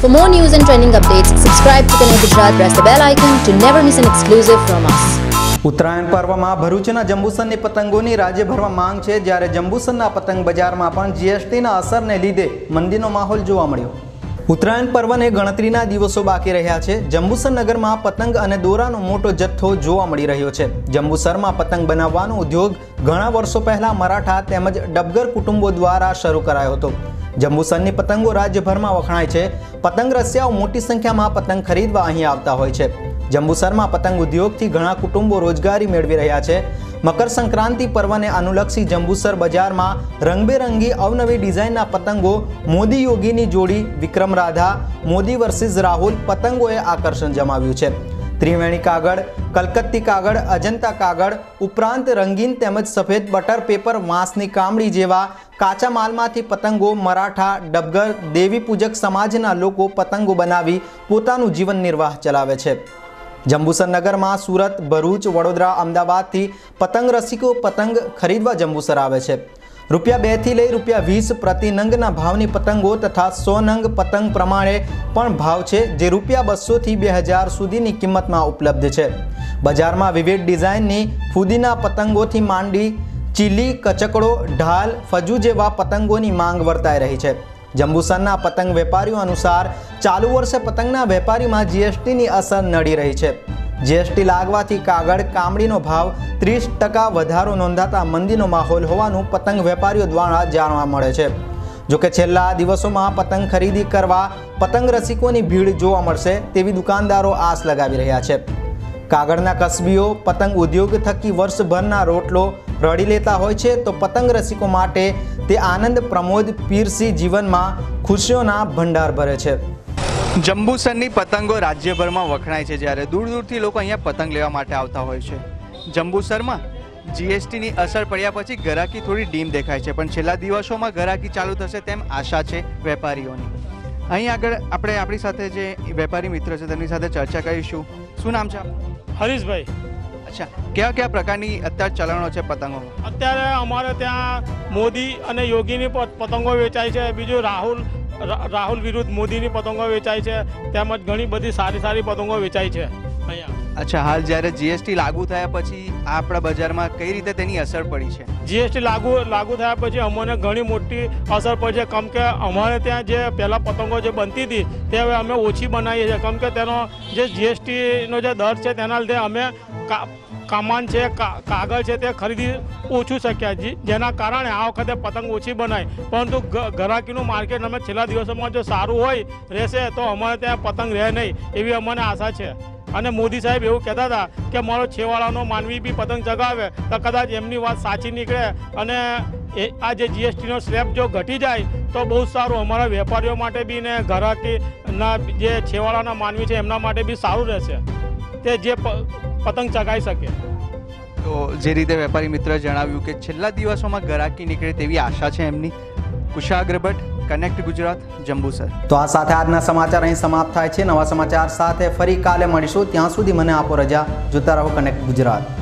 For more news and trending updates, subscribe to Connect Gujarat, press the bell icon to never miss an exclusive from us. Uttarayan પર્વમાં ભરૂચના જંબુસરની પતંગોની રાજ્યભરમાં માંગ છે જ્યારે જંબુસરના પતંગ બજારમાં પણ જીએસટીના અસરને લીધે મંદીનો માહોલ જોવા મળ્યો ઉત્તરાયણ પર્વને ગણતરીના દિવસો બાકી રહ્યા છે. જંબુસર નગરમાં પતંગ અને દોરાનો મોટો જથ્થો જોવા મળી રહ્યો છે. જંબુસરમાં પતંગ બનાવવાનો ઉદ્યોગ ઘણા વર્ષો પહેલા મરાઠા તેમજ ડબગર કુટુંબો દ્વારા શરૂ કરાયો હતો. જંબુસરની પતંગો રાજ્યભરમાં વખણાય છે. પતંગ રસિયાઓ મોટી સંખ્યામાં પતંગ ખરીદવા અહીં આવતા હોય છે. જંબુસરમાં પતંગ ઉદ્યોગથી ઘણા કુટુંબો રોજગારી મેળવી રહ્યા છે. મકર સંક્રાંતિ પર્વને અનુલક્ષી જંબુસર બજારમાં રંગબેરંગી અવનવી ડિઝાઇનના પતંગો મોદી યોગીની જોડી, વિક્રમ રાધા, મોદી વર્સિસ રાહુલ પતંગોએ આકર્ષણ જમાવ્યું છે. ત્રિવેણી કાગળ, કલકત્તી કાગળ, અજંતા કાગળ, ઉપરાંત રંગીન તેમજ સફેદ બટર પેપર, વાંસની કામડી જેવા કાચા માલમાંથી પતંગો, મરાઠા, ડબગર, દેવી પૂજક સમાજના લોકો પતંગો બનાવી પોતાનું જીવન નિર્વાહ ચલાવે છે. જંબુસર નગરમાં સુરત, ભરૂચ, વડોદરા, અમદાવાદથી પતંગ રસિકો પતંગ ખરીદવા જંબુસર આવે છે. રૂપિયા બેથી લઈ રૂપિયા વીસ પ્રતિ નંગના ભાવની પતંગો તથા સો નંગ પતંગ પ્રમાણે પણ ભાવ છે, જે રૂપિયા બસોથી બે હજાર સુધીની કિંમતમાં ઉપલબ્ધ છે. બજારમાં વિવિધ ડિઝાઇનની ફૂદીના પતંગોથી માંડી ચીલી, કચકડો, ઢાલ, ફજુ જેવા પતંગોની માંગ વર્તાઈ રહી છે. જંબુસરના પતંગ વેપારીઓ અનુસાર ચાલુ વર્ષે પતંગના વેપારીમાં જીએસટીની અસર નડી રહી છે. જીએસટી લાગવાથી કાગળ કામડીનો ભાવ ત્રીસ ટકા વધારો નોંધાતા મંદીનો માહોલ હોવાનું પતંગ વેપારીઓ દ્વારા જાણવા મળે છે. જોકે છેલ્લા દિવસોમાં પતંગ ખરીદી કરવા પતંગ રસિકોની ભીડ જોવા મળશે તેવી દુકાનદારો આસ લગાવી રહ્યા છે. કાગળના કસબીઓ, પતંગ ઉદ્યોગ થકી વર્ષભરના રોટલો રડી લેતા હોય છે તો પતંગ રસિકો માટે તે આનંદ પ્રમોદ પીરસી જીવનમાં ખુશીઓના ભંડાર ભરે છે. જંબુસરની પતંગો રાજ્યભરમાં વખણાય છે જ્યારે દૂર દૂરથી લોકો અહીંયા પતંગ લેવા માટે આવતા હોય છે. જંબુસરમાં જીએસટીની અસર પડ્યા પછી ગરાકી થોડી ડીમ દેખાય છે પણ છેલ્લા દિવસોમાં ગરાકી ચાલુ થશે તેમ આશા છે વેપારીઓની. અહીં આગળ આપણે આપણી સાથે જે વેપારી મિત્ર છે તેમની સાથે ચર્ચા કરીશું. શું નામ છે હરીશભાઈ. અચ્છા, કયા કયા પ્રકારની અત્યારે ચલણો છે પતંગો? અત્યારે અમારે ત્યાં મોદી અને યોગીની પતંગો વેચાય છે. બીજું રાહુલ રાહુલ વિરુદ્ધ મોદીની પતંગો વેચાય છે. તેમજ ઘણી બધી સારી સારી પતંગો વેચાય છે. અચ્છા હાલ જ્યારે જીએસટી લાગુ થયા પછી આપણા બજારમાં કઈ રીતે તેની અસર પડી છે? જીએસટી લાગુ લાગુ થયા પછી અમને ઘણી મોટી અસર પડી છે. કેમ કે અમારે ત્યાં જે પહેલાં પતંગો જે બનતી હતી તે હવે અમે ઓછી બનાવીએ છીએ. કેમ કે તેનો જે જીએસટીનો જે દર છે તેના લીધે અમે કામાન છે કાગળ છે તે ખરીદી ઓછું શક્યા. જેના કારણે આ વખતે પતંગ ઓછી બનાવી પરંતુ ઘરાકીનું માર્કેટ અમે છેલ્લા દિવસોમાં જો સારું હોય રહેશે તો અમારે ત્યાં પતંગ રહે નહીં એવી અમને આશા છે. અને મોદી સાહેબ એવું કહેતા હતા કે મારો છેવાડાનો માનવી બી પતંગ ચગાવે તો કદાચ એમની વાત સાચી નીકળે. અને એ આ જે જીએસટીનો સ્લેબ જો ઘટી જાય તો બહુ સારું. અમારા વેપારીઓ માટે બી ને ઘરાકીના જે છેવાડાના માનવી છે એમના માટે બી સારું રહેશે. તે જે પતંગ ચગાવી શકે. તો જે રીતે વેપારી મિત્ર જણાવ્યું કે છેલ્લા દિવસોમાં ઘરાકી નીકળે તેવી આશા છે એમની. કુશા અગ્રભટ્ટ કનેક્ટ ગુજરાત, જંબુસર. તો આ સાથે આજના સમાચાર અહીં સમાપ્ત થાય છે. નવા સમાચાર સાથે ફરી કાલે મળીશું. ત્યાં સુધી મને આપો રજા. જોતા રહો કનેક્ટ ગુજરાત.